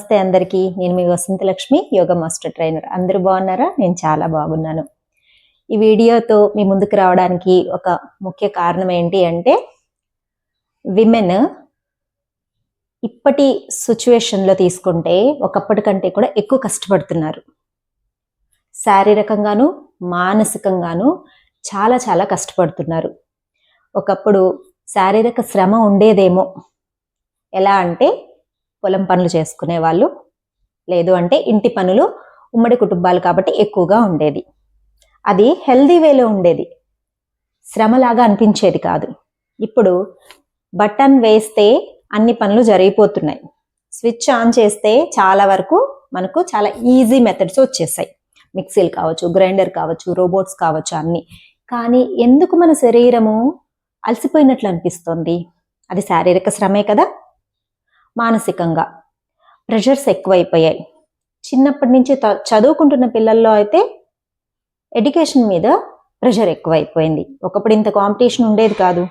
నమస్తే అందరికీ. నేను మీ వసంతలక్ష్మి యోగ మాస్టర్ ట్రైనర్. అందరూ బాగున్నారా? నేను చాలా బాగున్నాను. ఈ వీడియోతో మీ ముందుకు రావడానికి ఒక ముఖ్య కారణం ఏంటి అంటే విమెన్ ఇప్పటి సిచ్యువేషన్లో తీసుకుంటే ఒకప్పటి కంటే కూడా ఎక్కువ కష్టపడుతున్నారు. శారీరకంగాను మానసికంగాను చాలా చాలా కష్టపడుతున్నారు. ఒకప్పుడు శారీరక శ్రమ ఉండేదేమో. ఎలా అంటే పొలం పనులు చేసుకునే వాళ్ళు లేదు అంటే ఇంటి పనులు ఉమ్మడి కుటుంబాలు కాబట్టి ఎక్కువగా ఉండేది. అది హెల్దీ వేలో ఉండేది. శ్రమలాగా అనిపించేది కాదు. ఇప్పుడు బటన్ వేస్తే అన్ని పనులు జరిగిపోతున్నాయి. స్విచ్ ఆన్ చేస్తే చాలా వరకు మనకు చాలా ఈజీ మెథడ్స్ వచ్చేసాయి. మిక్సీలు కావచ్చు గ్రైండర్ కావచ్చు రోబోట్స్ కావచ్చు అన్ని. కానీ ఎందుకు మన శరీరము అలసిపోయినట్లు అనిపిస్తుంది? అది శారీరక శ్రమే కదా? మానసికంగా. ప్రెషర్స్ ఎక్కువైపోయాయి. చిన్నప్పటి నుంచి చదువుకుంటున్న పిల్లల్లో అయితే ఎడ్యుకేషన్ మీద ప్రెషర్ ఎక్కువైపోయింది. ఒకప్పుడు ఇంత కాంపిటీషన్ ఉండేది కాదు.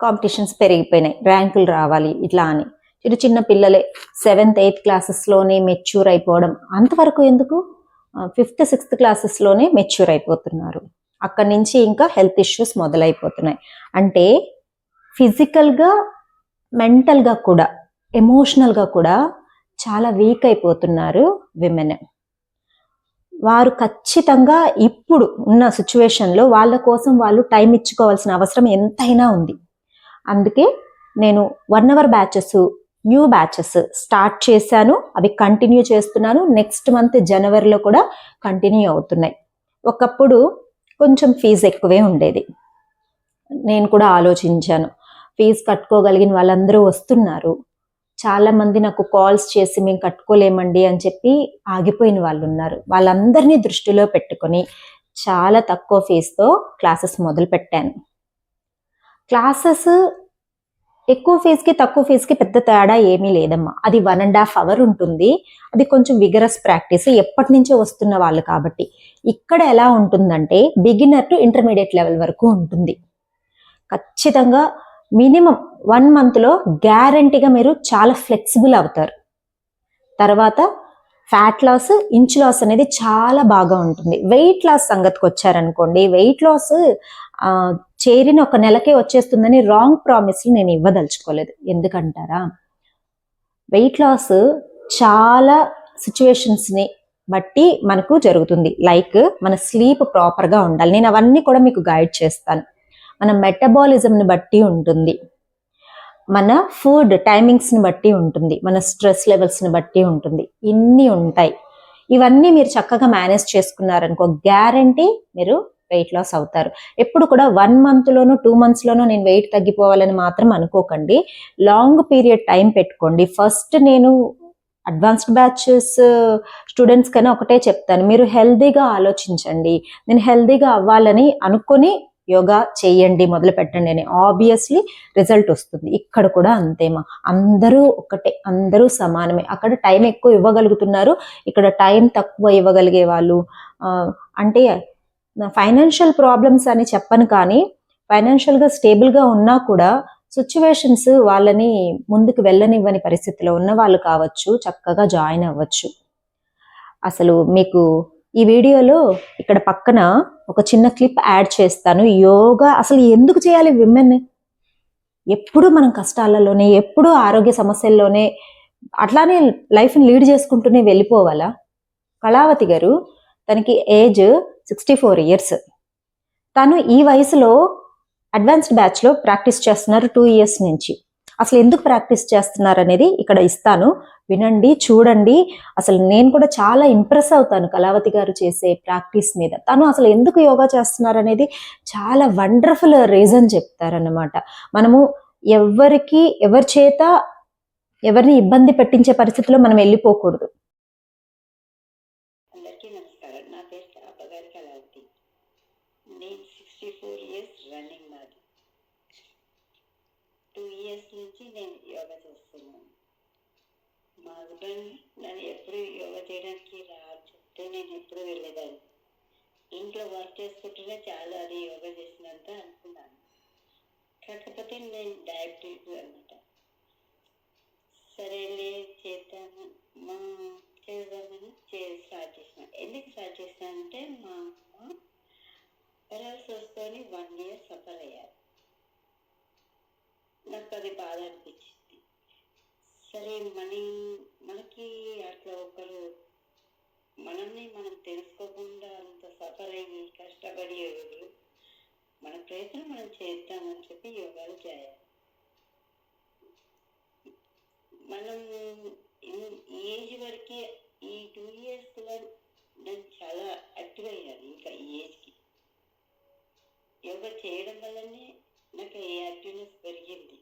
కాంపిటీషన్స్ పెరిగిపోయినాయి. ర్యాంకులు రావాలి ఇట్లా అని. చిన్న చిన్న పిల్లలే సెవెంత్ ఎయిత్ క్లాసెస్లోనే మెచ్యూర్ అయిపోవడం. అంతవరకు ఎందుకు? ఫిఫ్త్ సిక్స్త్ క్లాసెస్లోనే మెచ్యూర్ అయిపోతున్నారు. అక్కడి నుంచి ఇంకా హెల్త్ ఇష్యూస్ మొదలైపోతున్నాయి. అంటే ఫిజికల్గా మెంటల్గా కూడా ఎమోషనల్గా కూడా చాలా వీక్ అయిపోతున్నారు విమెన్. వారు ఖచ్చితంగా ఇప్పుడు ఉన్న సిచ్యువేషన్లో వాళ్ళ కోసం వాళ్ళు టైం ఇచ్చుకోవాల్సిన అవసరం ఎంతైనా ఉంది. అందుకే నేను one hour batches new batches start చేశాను అవి కంటిన్యూ చేస్తున్నాను. నెక్స్ట్ మంత్ జనవరిలో కూడా కంటిన్యూ అవుతున్నాయి. ఒకప్పుడు కొంచెం ఫీజు ఎక్కువే ఉండేది. నేను కూడా ఆలోచించాను. ఫీజు కట్టుకోగలిగిన వాళ్ళందరూ వస్తున్నారు. చాలా మంది నాకు కాల్స్ చేసి మేము కట్టుకోలేమండి అని చెప్పి ఆగిపోయిన వాళ్ళు ఉన్నారు వాళ్ళందరినీ దృష్టిలో పెట్టుకొని చాలా తక్కువ ఫీజుతో క్లాసెస్ మొదలు పెట్టాను క్లాసెస్ ఎక్కువ ఫీజుకి తక్కువ ఫీజుకి పెద్ద తేడా ఏమీ లేదమ్మా. అది వన్ అండ్ హాఫ్ అవర్ ఉంటుంది. అది కొంచెం విగరస్ ప్రాక్టీస్ ఎప్పటి నుంచో వస్తున్న వాళ్ళు కాబట్టి. ఇక్కడ ఎలా ఉంటుందంటే బిగినర్ టు ఇంటర్మీడియట్ లెవెల్ వరకు ఉంటుంది. ఖచ్చితంగా మినిమం వన్ మంత్లో గ్యారంటీగా మీరు చాలా ఫ్లెక్సిబుల్ అవుతారు. తర్వాత ఫ్యాట్ లాస్ ఇంచ్ లాస్ అనేది చాలా బాగా ఉంటుంది. వెయిట్ లాస్ సంగతికి వచ్చారనుకోండి వెయిట్ లాస్ చేరిన ఒక నెలకే వచ్చేస్తుందని రాంగ్ ప్రామిస్లు నేను ఇవ్వదలుచుకోలేదు. ఎందుకంటారా? వెయిట్ లాస్ చాలా సిచ్యువేషన్స్ని బట్టి మనకు జరుగుతుంది. లైక్ మన స్లీప్ ప్రాపర్గా ఉండాలి. నేను అవన్నీ కూడా మీకు గైడ్ చేస్తాను. మన మెటబాలిజంని బట్టి ఉంటుంది. మన ఫుడ్ టైమింగ్స్ని బట్టి ఉంటుంది. మన స్ట్రెస్ లెవెల్స్ని బట్టి ఉంటుంది. ఇన్ని ఉంటాయి. ఇవన్నీ మీరు చక్కగా మేనేజ్ చేసుకున్నారనుకో గ్యారంటీ మీరు వెయిట్ లాస్ అవుతారు. ఎప్పుడు కూడా వన్ మంత్లోనూ టూ మంత్స్లోనూ నేను వెయిట్ తగ్గిపోవాలని మాత్రం అనుకోకండి. లాంగ్ పీరియడ్ టైం పెట్టుకోండి. ఫస్ట్ నేను అడ్వాన్స్డ్ బ్యాచెస్ స్టూడెంట్స్ కన్నా ఒకటే చెప్తాను. మీరు హెల్దీగా ఆలోచించండి. నేను హెల్దీగా అవ్వాలని అనుకొని యోగా చేయండి మొదలు పెట్టండి అని ఆబ్వియస్లీ రిజల్ట్ వస్తుంది. ఇక్కడ కూడా అంతేమా అందరూ ఒకటే అందరూ సమానమే. అక్కడ టైం ఎక్కువ ఇవ్వగలుగుతున్నారు. ఇక్కడ టైం తక్కువ ఇవ్వగలిగే వాళ్ళు. అంటే ఫైనాన్షియల్ ప్రాబ్లమ్స్ అని చెప్పను కానీ ఫైనాన్షియల్గా స్టేబుల్గా ఉన్నా కూడా సిచ్యువేషన్స్ వాళ్ళని ముందుకు వెళ్ళనివ్వని పరిస్థితిలో ఉన్న వాళ్ళు కావచ్చు చక్కగా జాయిన్ అవ్వచ్చు. అసలు మీకు ఈ వీడియోలో ఇక్కడ పక్కన ఒక చిన్న క్లిప్ యాడ్ చేస్తాను. యోగా అసలు ఎందుకు చేయాలి విమెన్ ఎప్పుడు మనం కష్టాలలోనే ఎప్పుడు ఆరోగ్య సమస్యల్లోనే అట్లానే లైఫ్ని లీడ్ చేసుకుంటూనే వెళ్ళిపోవాలా? కళావతి గారు తనకి ఏజ్ సిక్స్టీ ఫోర్ ఇయర్స్ తను ఈ వయసులో అడ్వాన్స్డ్ బ్యాచ్లో ప్రాక్టీస్ చేస్తున్నారు టూ ఇయర్స్ నుంచి. అసలు ఎందుకు ప్రాక్టీస్ చేస్తున్నారు అనేది ఇక్కడ ఇస్తాను. వినండి చూడండి. అసలు నేను కూడా చాలా ఇంప్రెస్ అవుతాను కళావతి గారు చేసే ప్రాక్టీస్ మీద. తను అసలు ఎందుకు యోగా చేస్తున్నారు అనేది చాలా వండర్ఫుల్ రీజన్ చెప్తారన్నమాట. మనము ఎవరికి ఎవరి చేత ఎవరిని ఇబ్బంది పెట్టించే పరిస్థితిలో మనం వెళ్ళిపోకూడదు అందరికీ నమస్కారం నా పేరు అబ్బగారి కళావతి నేను సిక్స్టీ ఫోర్ ఇయర్స్ రన్నింగ్ నాది టూ ఇయర్స్ నుంచి నేను యోగా చేస్తున్నాను మా హస్బెండ్ నన్ను ఎప్పుడు యోగా చేయడానికి రా చెప్తే నేను ఎప్పుడు వెళ్ళేదాన్ని ఇంట్లో వర్క్ చేసుకుంటేనే చాలా అది యోగా చేసినంత అనుకున్నాను. కాకపోతే నేను డయాబెటీస్ అనమాట సరేలే చేద్దాము. మా చేద్దామని చే స్టార్ట్ చేసిన ఎందుకు స్టార్ట్ చేసిన అంటే మా అమ్మ పెరాలసిస్ తోని వన్ ఇయర్ సఫర్ అయ్యారు నాకు అది బాధ అనిపించింది సరే మనీ మనకి అట్లా ఒకరు మనల్ని మనం తెలుసుకోకుండా అంత సఫర్ అయ్యి కష్టపడి ఎవరు మన ప్రయత్నం మనం చేద్దామని చెప్పి యోగాలు చేయాలి మనం ఈ ఏజ్ వరకే ఈ టూ ఇయర్స్ పిల్లలు నేను చాలా యాక్టివ్ అయ్యాను ఇంకా ఈ ఏజ్కి. యోగా చేయడం వల్లనే నాకు ఈ యాక్టివ్నెస్ పెరిగింది.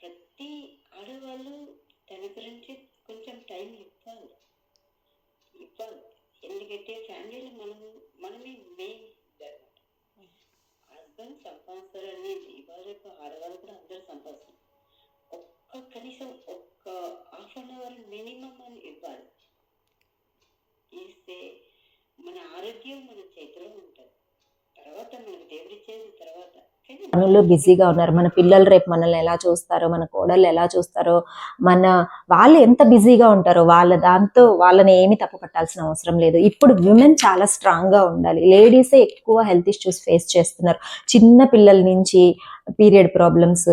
ప్రతి ఆడవాళ్ళు తన గురించి పనుల్లో బిజీగా ఉన్నారు. మన పిల్లలు రేపు మనల్ని ఎలా చూస్తారో మన కోడళ్ళు ఎలా చూస్తారో మన వాళ్ళు ఎంత బిజీగా ఉంటారో వాళ్ళ దాంతో వాళ్ళని ఏమి తప్పు పట్టాల్సిన అవసరం లేదు. ఇప్పుడు విమెన్ చాలా స్ట్రాంగ్గా ఉండాలి. లేడీసే ఎక్కువ హెల్త్ ఇష్యూస్ ఫేస్ చేస్తున్నారు. చిన్న పిల్లల నుంచి పీరియడ్ ప్రాబ్లమ్స్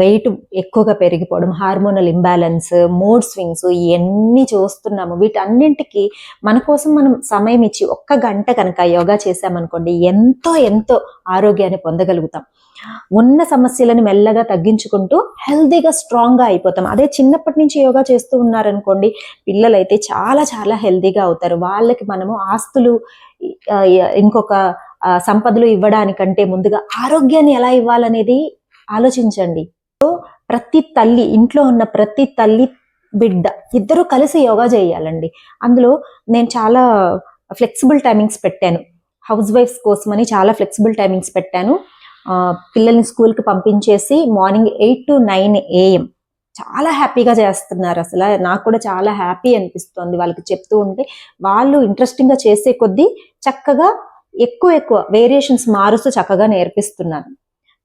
వెయిట్ ఎక్కువగా పెరిగిపోవడం హార్మోనల్ ఇంబ్యాలెన్స్ మూడ్ స్వింగ్స్ ఇవన్నీ చూస్తున్నాము. వీటన్నింటికి మన కోసం మనం సమయం ఇచ్చి ఒక్క గంట కనుక యోగా చేసామనుకోండి ఎంతో ఎంతో ఆరోగ్యాన్ని పొందగలుగుతాం. ఉన్న సమస్యలను మెల్లగా తగ్గించుకుంటూ హెల్దీగా స్ట్రాంగ్గా అయిపోతాం. అదే చిన్నప్పటి నుంచి యోగా చేస్తూ ఉన్నారనుకోండి పిల్లలైతే చాలా చాలా హెల్దీగా అవుతారు. వాళ్ళకి మనము ఆస్తులు ఇంకొక సంపదలు ఇవ్వడానికంటే ముందుగా ఆరోగ్యాన్ని ఎలా ఇవ్వాలనేది ఆలోచించండి. సో ప్రతి తల్లి ఇంట్లో ఉన్న ప్రతి తల్లి బిడ్డ ఇద్దరు కలిసి యోగా చేయాలండి. అందులో నేను చాలా ఫ్లెక్సిబుల్ టైమింగ్స్ పెట్టాను. హౌస్ వైఫ్స్ కోసమని చాలా ఫ్లెక్సిబుల్ టైమింగ్స్ పెట్టాను. పిల్లల్ని స్కూల్కి పంపించేసి morning eight to nine AM. చాలా హ్యాపీగా చేస్తున్నారు అసలు. నాకు కూడా చాలా హ్యాపీ అనిపిస్తుంది. వాళ్ళకి చెప్తూ ఉంటే వాళ్ళు ఇంట్రెస్టింగ్గా చేసే కొద్దీ చక్కగా ఎక్కువ ఎక్కువ వేరియేషన్స్ మారుస్తూ చక్కగా నేర్పిస్తున్నాను.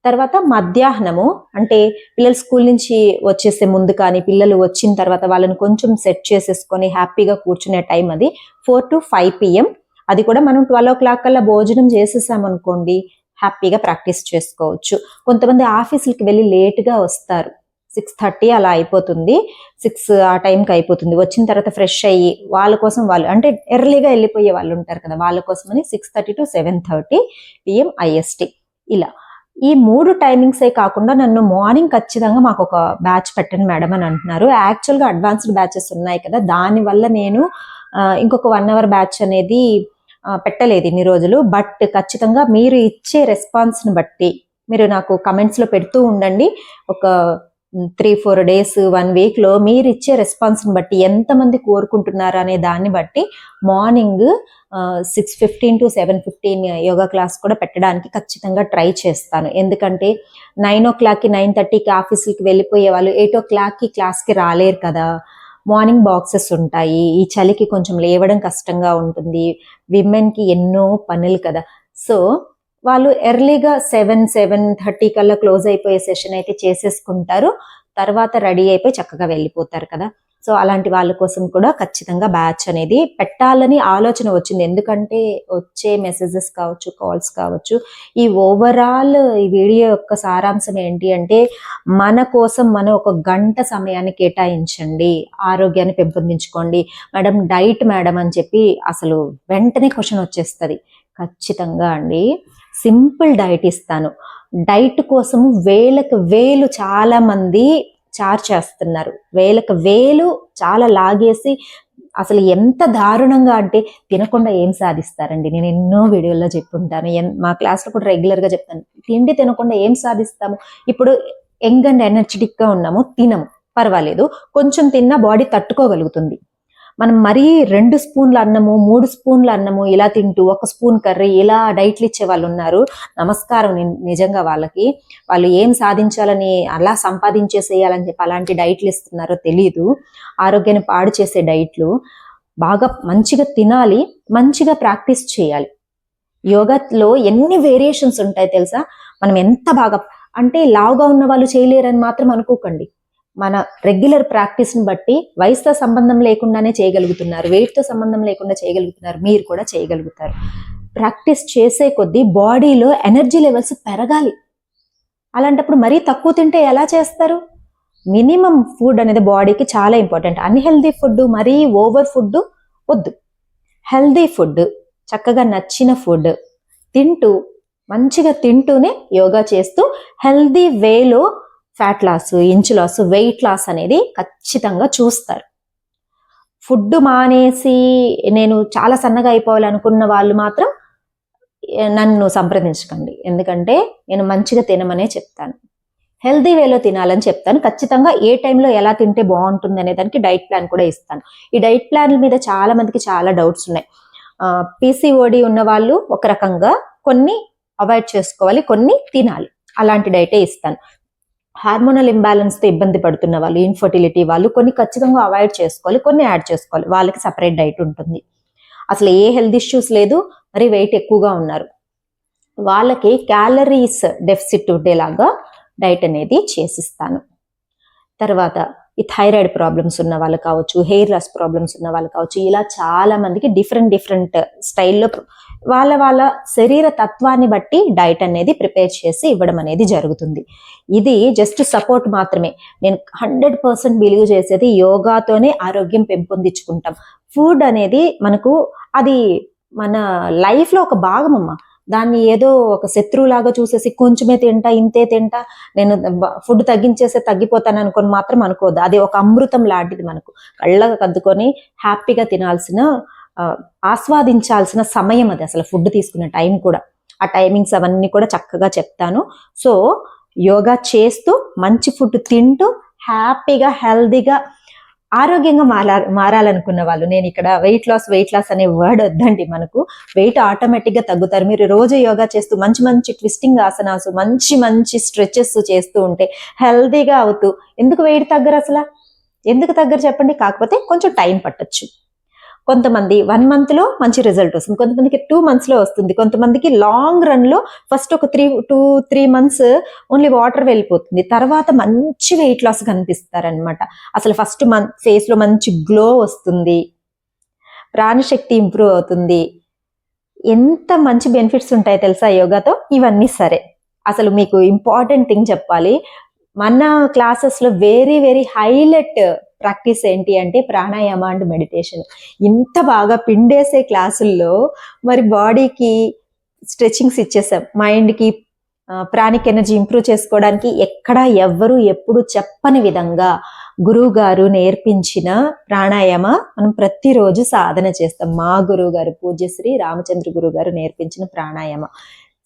తర్వాత మధ్యాహ్నము అంటే పిల్లలు స్కూల్ నుంచి వచ్చేసే ముందు కానీ పిల్లలు వచ్చిన తర్వాత వాళ్ళని కొంచెం సెట్ చేసేసుకొని హ్యాపీగా కూర్చునే టైం అది. Four to five PM. అది కూడా మనం ట్వెల్వ్ ఓ క్లాక్ కల్లా భోజనం చేసేసామనుకోండి హ్యాపీగా ప్రాక్టీస్ చేసుకోవచ్చు. కొంతమంది ఆఫీసులకి వెళ్ళి లేట్గా వస్తారు. సిక్స్ థర్టీ అలా అయిపోతుంది. సిక్స్ ఆ టైంకి అయిపోతుంది. వచ్చిన తర్వాత ఫ్రెష్ అయ్యి వాళ్ళ కోసం వాళ్ళు అంటే ఎర్లీగా వెళ్ళిపోయే వాళ్ళు ఉంటారు కదా వాళ్ళ కోసమని six thirty to seven thirty PM IST ఇలా. ఈ మూడు టైమింగ్సే కాకుండా నన్ను మార్నింగ్ ఖచ్చితంగా మాకు ఒక బ్యాచ్ పెట్టండి మేడం అని అంటున్నారు. యాక్చువల్గా అడ్వాన్స్డ్ బ్యాచెస్ ఉన్నాయి కదా దానివల్ల నేను ఇంకొక వన్ అవర్ బ్యాచ్ అనేది పెట్టలేదు ఇన్ని రోజులు. బట్ ఖచ్చితంగా మీరు ఇచ్చే రెస్పాన్స్ని బట్టి మీరు నాకు కమెంట్స్లో పెడుతూ ఉండండి. ఒక త్రీ ఫోర్ డేస్ వన్ వీక్లో మీరు ఇచ్చే రెస్పాన్స్ని బట్టి ఎంతమంది కోరుకుంటున్నారు అనే దాన్ని బట్టి morning six fifteen to seven fifteen yoga class కూడా పెట్టడానికి ఖచ్చితంగా ట్రై చేస్తాను. ఎందుకంటే నైన్ ఓ క్లాక్కి నైన్ థర్టీకి ఆఫీసులకి వెళ్ళిపోయే వాళ్ళు ఎయిట్ ఓ క్లాక్కి క్లాస్కి రాలేరు కదా. మార్నింగ్ బాక్సెస్ ఉంటాయి. ఈ చలికి కొంచెం లేవడం కష్టంగా ఉంటుంది. విమెన్కి ఎన్నో పనులు కదా. సో వాళ్ళు ఎర్లీగా సెవెన్ సెవెన్ థర్టీ కల్లా క్లోజ్ అయిపోయే సెషన్ అయితే చేసేసుకుంటారు. తర్వాత రెడీ అయిపోయి చక్కగా వెళ్ళిపోతారు కదా. సో అలాంటి వాళ్ళ కోసం కూడా ఖచ్చితంగా బ్యాచ్ అనేది పెట్టాలని ఆలోచన వచ్చింది. ఎందుకంటే వచ్చే మెసేజెస్ కావచ్చు కాల్స్ కావచ్చు ఈ ఓవరాల్ ఈ వీడియో యొక్క సారాంశం ఏంటి అంటే మన కోసం మనం ఒక గంట సమయాన్ని కేటాయించండి. ఆరోగ్యాన్ని పెంపొందించుకోండి. మేడం డైట్ మేడం అని చెప్పి అసలు వెంటనే క్వశ్చన్ వచ్చేస్తుంది. ఖచ్చితంగా అండి. సింపుల్ డైట్ ఇస్తాను. డైట్ కోసం వేలకు వేలు చాలా మంది చార్జ్ చేస్తున్నారు. వేలకు వేలు చాలా లాగేసి అసలు ఎంత దారుణంగా అంటే తినకుండా ఏం సాధిస్తారండి? నేను ఎన్నో వీడియోల్లో చెప్పుంటాను. మా క్లాస్లో కూడా రెగ్యులర్గా చెప్తాను. తిండి తినకుండా ఏం సాధిస్తాము? ఇప్పుడు యంగ్ అండ్ ఎనర్జెటిక్గా ఉన్నాము తినము. పర్వాలేదు. కొంచెం తిన్నా బాడీ తట్టుకోగలుగుతుంది. మనం మరీ రెండు స్పూన్ల అన్నము మూడు స్పూన్ల అన్నము ఇలా తింటూ ఒక స్పూన్ కర్రీ ఇలా డైట్లు ఇచ్చే వాళ్ళు ఉన్నారు. నమస్కారం ని- నిజంగా వాళ్ళకి. వాళ్ళు ఏం సాధించాలని అలా సంపాదించేసేయాలని చెప్పి అలాంటి డైట్లు ఇస్తున్నారో తెలియదు ఆరోగ్యాన్ని పాడు చేసే డైట్లు. బాగా మంచిగా తినాలి మంచిగా ప్రాక్టీస్ చేయాలి. యోగాలో ఎన్ని వేరియేషన్స్ ఉంటాయి తెలుసా? మనం ఎంత బాగా అంటే లావుగా ఉన్న వాళ్ళు చేయలేరని మాత్రం అనుకోకండి. మన రెగ్యులర్ ప్రాక్టీస్ని బట్టి వయసుతో సంబంధం లేకుండానే చేయగలుగుతున్నారు వెయిట్తో సంబంధం లేకుండా చేయగలుగుతున్నారు మీరు కూడా చేయగలుగుతారు. ప్రాక్టీస్ చేసే కొద్దీ బాడీలో ఎనర్జీ లెవెల్స్ పెరగాలి. అలాంటప్పుడు మరీ తక్కువ తింటే ఎలా చేస్తారు? మినిమం ఫుడ్ అనేది బాడీకి చాలా ఇంపార్టెంట్ అన్హెల్దీ ఫుడ్ మరీ ఓవర్ ఫుడ్ వద్దు. హెల్దీ ఫుడ్ చక్కగా నచ్చిన ఫుడ్ తింటూ మంచిగా తింటూనే యోగా చేస్తూ హెల్దీ వేలో fat loss inch loss weight loss అనేది ఖచ్చితంగా చూస్తారు. ఫుడ్ మానేసి నేను చాలా సన్నగా అయిపోవాలనుకున్న వాళ్ళు మాత్రం నన్ను సంప్రదించకండి. ఎందుకంటే నేను మంచిగా తినమనే చెప్తాను. హెల్దీ వేలో తినాలని చెప్తాను. ఖచ్చితంగా ఏ టైంలో ఎలా తింటే బాగుంటుంది అనే దానికి డైట్ ప్లాన్ కూడా ఇస్తాను. ఈ డైట్ ప్లాన్ మీద చాలా మందికి చాలా డౌట్స్ ఉన్నాయి. పీసీఓడి ఉన్న వాళ్ళు ఒక రకంగా కొన్ని అవాయిడ్ చేసుకోవాలి కొన్ని తినాలి. అలాంటి డైటే ఇస్తాను. హార్మోనల్ ఇంబ్యాలెన్స్తో ఇబ్బంది పడుతున్న వాళ్ళు ఇన్ఫర్టిలిటీ వాళ్ళు కొన్ని ఖచ్చితంగా అవాయిడ్ చేసుకోవాలి కొన్ని యాడ్ చేసుకోవాలి. వాళ్ళకి సపరేట్ డైట్ ఉంటుంది. అసలు ఏ హెల్త్ ఇష్యూస్ లేదు మరి వెయిట్ ఎక్కువగా ఉన్నారు. వాళ్ళకి క్యాలరీస్ డెఫిసిట్ ఉండేలాగా డైట్ అనేది చేసిస్తాను. తర్వాత ఈ థైరాయిడ్ ప్రాబ్లమ్స్ ఉన్న వాళ్ళు కావచ్చు హెయిర్ లాస్ ప్రాబ్లమ్స్ ఉన్న వాళ్ళు కావచ్చు ఇలా చాలా మందికి డిఫరెంట్ డిఫరెంట్ స్టైల్లో వాళ్ళ వాళ్ళ శరీర తత్వాన్ని బట్టి డైట్ అనేది ప్రిపేర్ చేసి ఇవ్వడం అనేది జరుగుతుంది. ఇది జస్ట్ సపోర్ట్ మాత్రమే. నేను హండ్రెడ్ పర్సెంట్ బిలీవ్ చేసేది యోగాతోనే ఆరోగ్యం పెంపొందించుకుంటాం. ఫుడ్ అనేది మనకు అది మన లైఫ్లో ఒక భాగం అమ్మ. దాన్ని ఏదో ఒక శత్రువులాగా చూసేసి కొంచెమే తింటా ఇంతే తింటా నేను ఫుడ్ తగ్గించేస్తే తగ్గిపోతాను అనుకొని మాత్రం అనుకోదు అది ఒక అమృతం లాంటిది మనకు. కళ్ళగా కద్దుకొని హ్యాపీగా తినాల్సిన ఆస్వాదించాల్సిన సమయం అది. అసలు ఫుడ్ తీసుకునే టైం కూడా. ఆ టైమింగ్స్ అవన్నీ కూడా చక్కగా చెప్తాను. సో యోగా చేస్తూ మంచి ఫుడ్ తింటూ హ్యాపీగా హెల్దీగా ఆరోగ్యంగా మారా మారాలనుకున్న వాళ్ళు. నేను ఇక్కడ వెయిట్ లాస్ వెయిట్ లాస్ అనే వర్డ్ వద్దండి మనకు. వెయిట్ ఆటోమేటిక్గా తగ్గుతారు. మీరు రోజు యోగా చేస్తూ మంచి మంచి ట్విస్టింగ్ ఆసనాస్ మంచి మంచి స్ట్రెచెస్ చేస్తూ ఉంటే హెల్దీగా అవుతూ ఎందుకు వెయిట్ తగ్గరు అసలు? ఎందుకు తగ్గరు చెప్పండి? కాకపోతే కొంచెం టైం పట్టొచ్చు. కొంతమంది వన్ మంత్లో మంచి రిజల్ట్ వస్తుంది. కొంతమందికి టూ మంత్స్లో వస్తుంది. కొంతమందికి లాంగ్ రన్లో ఫస్ట్ ఒక three two three months only water వెళ్ళిపోతుంది. తర్వాత మంచి వెయిట్ లాస్ కనిపిస్తారనమాట అసలు ఫస్ట్ మంత్ ఫేస్లో మంచి గ్లో వస్తుంది. ప్రాణశక్తి ఇంప్రూవ్ అవుతుంది. ఎంత మంచి బెనిఫిట్స్ ఉంటాయో తెలుసా యోగాతో? ఇవన్నీ సరే. అసలు మీకు ఇంపార్టెంట్ థింగ్ చెప్పాలి. మన క్లాసెస్లో వెరీ వెరీ హైలైట్ ప్రాక్టీస్ ఏంటి అంటే ప్రాణాయామ అండ్ మెడిటేషన్. ఇంత బాగా పిండేసే క్లాసుల్లో మరి బాడీకి స్ట్రెచింగ్స్ ఇచ్చేసాం. మైండ్కి ప్రాణిక్ ఎనర్జీ ఇంప్రూవ్ చేసుకోవడానికి ఎక్కడ ఎవ్వరు ఎప్పుడు చెప్పని విధంగా గురువు గారు నేర్పించిన ప్రాణాయామ మనం ప్రతిరోజు సాధన చేస్తాం. మా గురువు గారు పూజ్యశ్రీ రామచంద్ర గురువు గారు నేర్పించిన pranayama.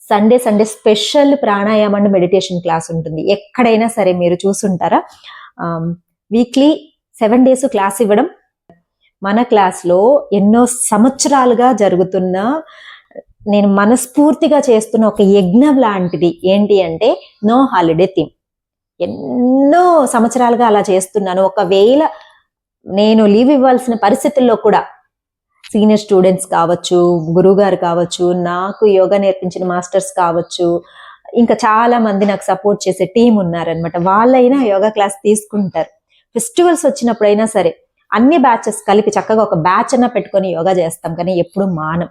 Sunday Sunday special pranayama and meditation class ఉంటుంది. ఎక్కడైనా సరే మీరు చూసుంటారా? వీక్లీ సెవెన్ డేస్ క్లాస్ ఇవ్వడం. మన క్లాస్లో ఎన్నో సంవత్సరాలుగా జరుగుతున్న నేను మనస్ఫూర్తిగా చేస్తున్న ఒక యజ్ఞం లాంటిది. ఏంటి అంటే నో హాలిడే థీమ్. ఎన్నో సంవత్సరాలుగా అలా చేస్తున్నాను. ఒకవేళ నేను లీవ్ ఇవ్వాల్సిన పరిస్థితుల్లో కూడా సీనియర్ స్టూడెంట్స్ కావచ్చు గురువుగారు కావచ్చు నాకు యోగా నేర్పించిన మాస్టర్స్ కావచ్చు ఇంకా చాలా మంది నాకు సపోర్ట్ చేసే టీం ఉన్నారనమాట వాళ్ళైనా యోగా క్లాస్ తీసుకుంటారు. ఫెస్టివల్స్ వచ్చినప్పుడైనా సరే అన్ని బ్యాచెస్ కలిపి చక్కగా ఒక బ్యాచ్ అన్న పెట్టుకొని యోగా చేస్తాం. కానీ ఎప్పుడు మానం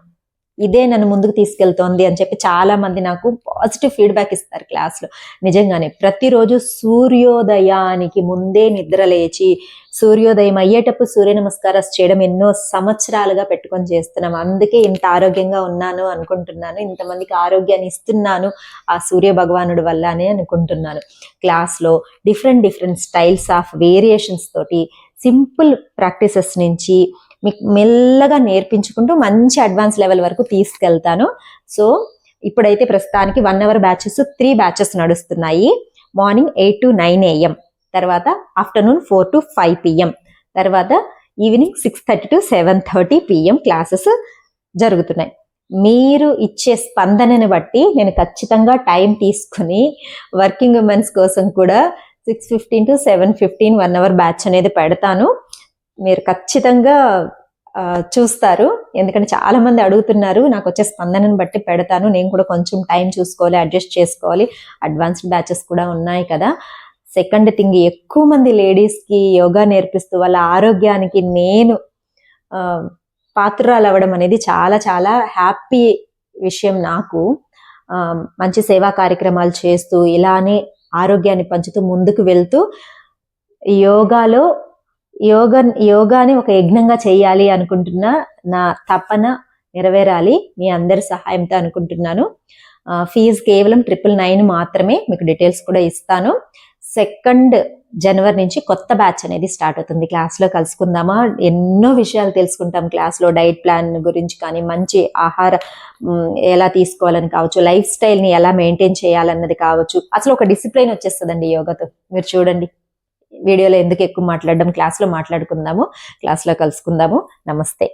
ఇదే నన్ను ముందుకు తీసుకెళ్తోంది అని చెప్పి చాలా మంది నాకు పాజిటివ్ ఫీడ్బ్యాక్ ఇస్తారు క్లాస్లో నిజంగానే ప్రతిరోజు సూర్యోదయానికి ముందే నిద్ర లేచి సూర్యోదయం అయ్యేటప్పుడు సూర్య నమస్కారాలు చేయడం ఎన్నో సంవత్సరాలుగా పెట్టుకొని చేస్తున్నాం. అందుకే ఇంత ఆరోగ్యంగా ఉన్నాను అనుకుంటున్నాను ఇంతమందికి ఆరోగ్యాన్ని ఇస్తున్నాను ఆ సూర్య భగవానుడి వల్ల అని అనుకుంటున్నాను క్లాస్లో different different styles of variations తోటి సింపుల్ ప్రాక్టీసెస్ నుంచి మీకు మెల్లగా నేర్పించుకుంటూ మంచి అడ్వాన్స్ లెవెల్ వరకు తీసుకెళ్తాను. సో ఇప్పుడైతే ప్రస్తుతానికి one hour batches three batches నడుస్తున్నాయి. Morning eight to nine AM తర్వాత afternoon four to five PM తర్వాత evening six thirty to seven thirty PM classes జరుగుతున్నాయి. మీరు ఇచ్చే స్పందనని బట్టి నేను ఖచ్చితంగా టైం తీసుకుని వర్కింగ్ ఉమెన్స్ కోసం కూడా six fifteen to seven fifteen one hour batch అనేది పెడతాను. మీరు ఖచ్చితంగా చూస్తారు. ఎందుకంటే చాలా మంది అడుగుతున్నారు నాకు వచ్చే స్పందనను బట్టి పెడతాను. నేను కూడా కొంచెం టైం చూసుకోవాలి అడ్జస్ట్ చేసుకోవాలి. అడ్వాన్స్డ్ బ్యాచెస్ కూడా ఉన్నాయి కదా. సెకండ్ థింగ్ ఎక్కువ మంది లేడీస్కి యోగా నేర్పిస్తూ వాళ్ళ ఆరోగ్యానికి నేను పాత్రలు అవ్వడం అనేది చాలా చాలా హ్యాపీ విషయం నాకు. మంచి సేవా కార్యక్రమాలు చేస్తూ ఇలానే ఆరోగ్యాన్ని పంచుతూ ముందుకు వెళ్తూ యోగాలో యోగ యోగాని ఒక యజ్ఞంగా చేయాలి అనుకుంటున్న నా తపన నెరవేరాలి. మీ అందరి సహాయంతో అనుకుంటున్నాను. ఫీజు కేవలం ట్రిపుల్ నైన్ మాత్రమే మీకు డీటెయిల్స్ కూడా ఇస్తాను. సెకండ్ జనవరి నుంచి కొత్త బ్యాచ్ అనేది స్టార్ట్ అవుతుంది. క్లాస్లో కలుసుకుందామా? ఎన్నో విషయాలు తెలుసుకుంటాం. క్లాస్లో డైట్ ప్లాన్ గురించి కానీ మంచి ఆహార ఎలా తీసుకోవాలని కావచ్చు లైఫ్ స్టైల్ని ఎలా మెయింటైన్ చేయాలన్నది కావచ్చు. అసలు ఒక డిసిప్లిన్ వచ్చేస్తుందండి యోగాతో. మీరు చూడండి. వీడియోలో ఎందుకు ఎక్కువ మాట్లాడడం క్లాస్లో మాట్లాడుకుందాము క్లాస్లో కలుసుకుందాము. నమస్తే.